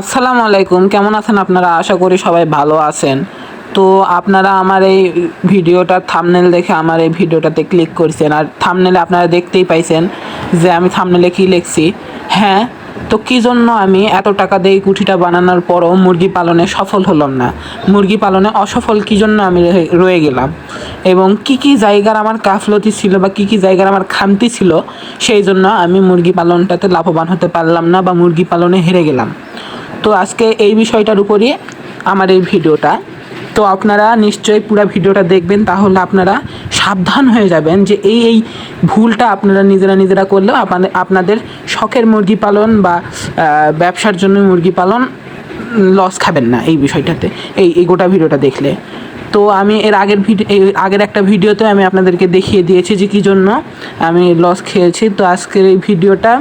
আসসালামু আলাইকুম। কেমন আছেন আপনারা? আশা করি সবাই ভালো আছেন। তো আপনারা আমার এই ভিডিওটার থামনেল দেখে আমার এই ভিডিওটাতে ক্লিক করছেন। আর থামনেলে আপনারা দেখতেই পাইছেন যে আমি থামনেলে কী লিখছি। হ্যাঁ তো কী জন্য আমি এত টাকা দিয়ে কুঠিটা বানানোর পরও মুরগি পালনে সফল হলাম না? মুরগি পালনে অসফল কী জন্য আমি রয়ে গেলাম? এবং কি কি জায়গার আমার কাফলতি ছিল বা কি কি জায়গার আমার খামতি ছিল, সেই জন্য আমি মুরগি পালনটাতে লাভবান হতে পারলাম না বা মুরগি পালনে হেরে গেলাম। তো আজকে এই বিষয়টার উপরই আমার এই ভিডিওটা। তো আপনারা নিশ্চয়ই পুরো ভিডিওটা দেখবেন, তাহলে আপনারা সাবধান হয়ে যাবেন যে এই এই ভুলটা আপনারা নিজেরা নিজেরা করলেও আপনাদের আপনাদের শখের মুরগি পালন বা ব্যবসার জন্য মুরগি পালন লস খাবেন না এই বিষয়টাতে, এই এই গোটা ভিডিওটা দেখলে। তো আমি এর আগের ভিডিও আগের একটা ভিডিওতে আমি আপনাদেরকে দেখিয়ে দিয়েছি যে কী জন্য আমি লস খেয়েছি। তো আজকের এই ভিডিওটা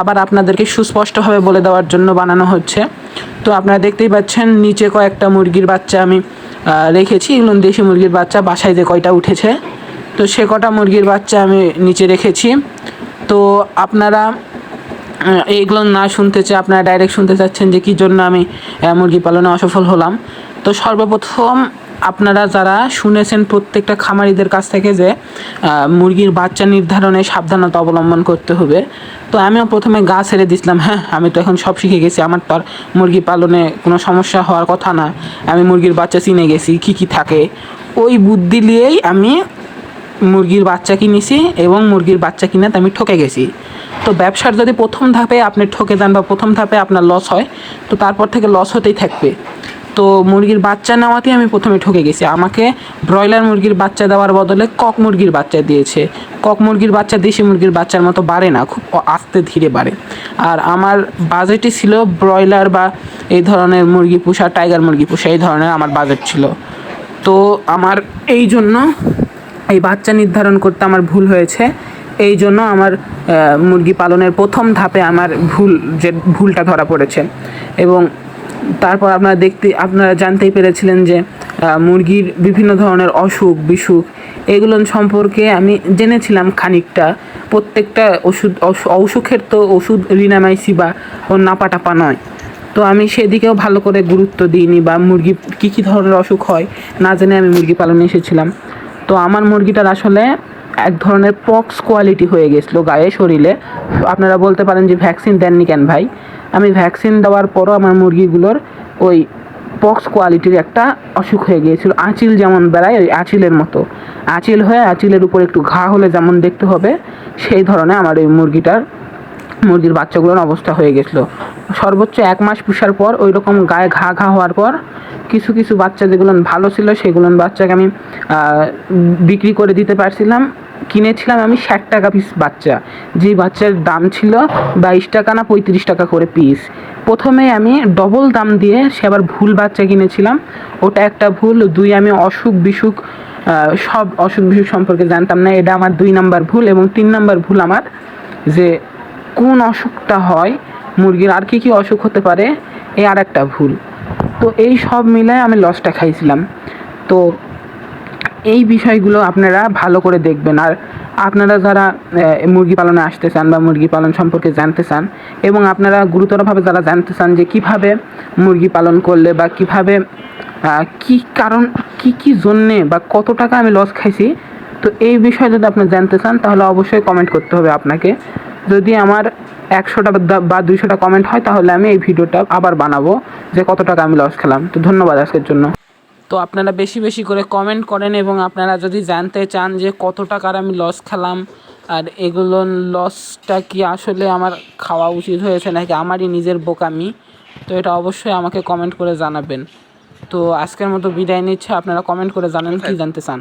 আবার আপনাদেরকে সুস্পষ্টভাবে বলে দেওয়ার জন্য বানানো হচ্ছে। তো আপনারা দেখতেই পাচ্ছেন, নিচে কয়েকটা মুরগির বাচ্চা আমি রেখেছি। এগুলো দেশি মুরগির বাচ্চা, বাসায় যে কয়টা উঠেছে। তো সে কটা মুরগির বাচ্চা আমি নিচে রেখেছি। তো আপনারা এইগুলো না শুনতে চাই, আপনারা ডাইরেক্ট শুনতে চাচ্ছেন যে কী জন্য আমি মুরগি পালনে অসফল হলাম। তো সর্বপ্রথম আপনারা যারা শুনেছেন প্রত্যেকটা খামারিদের কাছ থেকে যে মুরগির বাচ্চা নির্ধারণে সাবধানতা অবলম্বন করতে হবে। তো আমিও প্রথমে গা ছেড়ে দিছিলাম হ্যাঁ আমি তো এখন সব শিখে গেছি, আমার তো আর মুরগি পালনে কোনো সমস্যা হওয়ার কথা না। আমি মুরগির বাচ্চা চিনে গেছি, কী কী থাকে? ওই বুদ্ধি নিয়েই আমি মুরগির বাচ্চা কিনেছি এবং মুরগির বাচ্চা কিনে আমি ঠকে গেছি। তো ব্যবসার যদি প্রথম ধাপে আপনি ঠকে যান বা প্রথম ধাপে আপনার লস হয়, তো তারপর থেকে লস হতেই থাকবে। তো মুরগির বাচ্চা নেওয়াতেই আমি প্রথমে ঠকে গেছি। আমাকে ব্রয়লার মুরগির বাচ্চা দেওয়ার বদলে কক মুরগির বাচ্চা দিয়েছে। কক মুরগির বাচ্চা, দেশি মুরগির বাচ্চার মতো বাড়ে না, খুব আস্তে ধীরে বাড়ে। আর আমার বাজেটই ছিল ব্রয়লার বা এই ধরনের মুরগি পোষা, টাইগার মুরগি পোষা, এই ধরনের আমার বাজেট ছিল। তো আমার এই জন্য, এই বাচ্চা নির্ধারণ করতে আমার ভুল হয়েছে। এই জন্য আমার মুরগি পালনের প্রথম ধাপে আমার ভুল, যে ভুলটা ধরা পড়েছে। এবং তারপর আপনারা দেখতে, আপনারা জানতেই পেরেছিলেন যে মুরগির বিভিন্ন ধরনের অসুখ, বিসুখ, এগুলো সম্পর্কে আমি জেনেছিলাম খানিকটা। প্রত্যেকটা ওষুধ অসুখের তো ওষুধ রিনামাইসি বা ও নাপাটাপা নয়। তো আমি সেদিকেও ভালো করে গুরুত্ব দিইনি বা মুরগি কী কী ধরনের অসুখ হয়, না জেনে আমি মুরগি পালনে এসেছিলাম। তো আমার মুরগিটার আসলে এক ধরনের পক্স কোয়ালিটি হয়ে গেছিল গায়ে, শরীরে। আপনারা বলতে পারেন যে ভ্যাকসিন দেননি কেন ভাই? আমি ভ্যাকসিন দেওয়ার পরও আমার মুরগিগুলোর ওই পক্স কোয়ালিটির একটা অসুখ হয়ে গিয়েছিল। আঁচিল যেমন বেড়ায়, ওই আঁচিলের মতো। আঁচিল হয়ে আঁচিলের উপর একটু ঘা হলে যেমন দেখতে হবে, সেই ধরনের আমার ওই মুরগিটার, মুরগির বাচ্চাগুলোর অবস্থা হয়ে গেছিল সর্বোচ্চ এক মাস পুষার পর ওই রকম গায়ে ঘা ঘা হওয়ার পর কিছু কিছু বাচ্চা যেগুলো ভালো ছিল, সেগুলো বাচ্চাকে আমি বিক্রি করে দিতে পারছিলাম। কিনেছিলাম আমি ষাট টাকা পিস বাচ্চা। যে বাচ্চার দাম ছিল বাইশ টাকা না পঁয়ত্রিশ টাকা করে পিস প্রথমে আমি ডবল দাম দিয়ে সে আবার ভুল বাচ্চা কিনেছিলাম। ওটা একটা ভুল, দুই আমি অসুখ বিসুখ সব অসুখ বিসুখ সম্পর্কে জানতাম না। এটা আমার দুই নাম্বার ভুল এবং তিন নাম্বার ভুল আমার যে কোন অসুখটা হয় মুরগির, আর কি কি অসুখ হতে পারে এই আর একটা ভুল। তো এই সব মিলায় আমি লসটা খাইছিলাম। তো এই বিষয়গুলো আপনারা ভালো করে দেখবেন। আর আপনারা যারা মুরগি পালনে আসতে চান বা মুরগি পালন সম্পর্কে জানতে চান এবং আপনারা গুরুতরভাবে যারা জানতে চান যে কীভাবে মুরগি পালন করলে বা কীভাবে কি কারণ, কি কি জন্যে বা কত টাকা আমি লস খাইছি, তো এই বিষয়ে যদি আপনি জানতে চান তাহলে অবশ্যই কমেন্ট করতে হবে আপনাকে। যদি আমার একশোটা বা দুইশোটা কমেন্ট হয় তাহলে আমি এই ভিডিওটা আবার বানাবো যে কত টাকা আমি লস খেলাম। তো ধন্যবাদ আজকের জন্য। তো আপনারা বেশি বেশি করে কমেন্ট করেন এবং আপনারা যদি জানতে চান যে কত টাকার আমি লস খেলাম আর এগুলো লসটা কি আসলে আমার খাওয়া উচিত হয়েছে নাকি আমারই নিজের বোকামি তো এটা অবশ্যই আমাকে কমেন্ট করে জানাবেন। তো আজকের মতো বিদায় নিচ্ছে আপনারা কমেন্ট করে জানেন কি জানতে চান।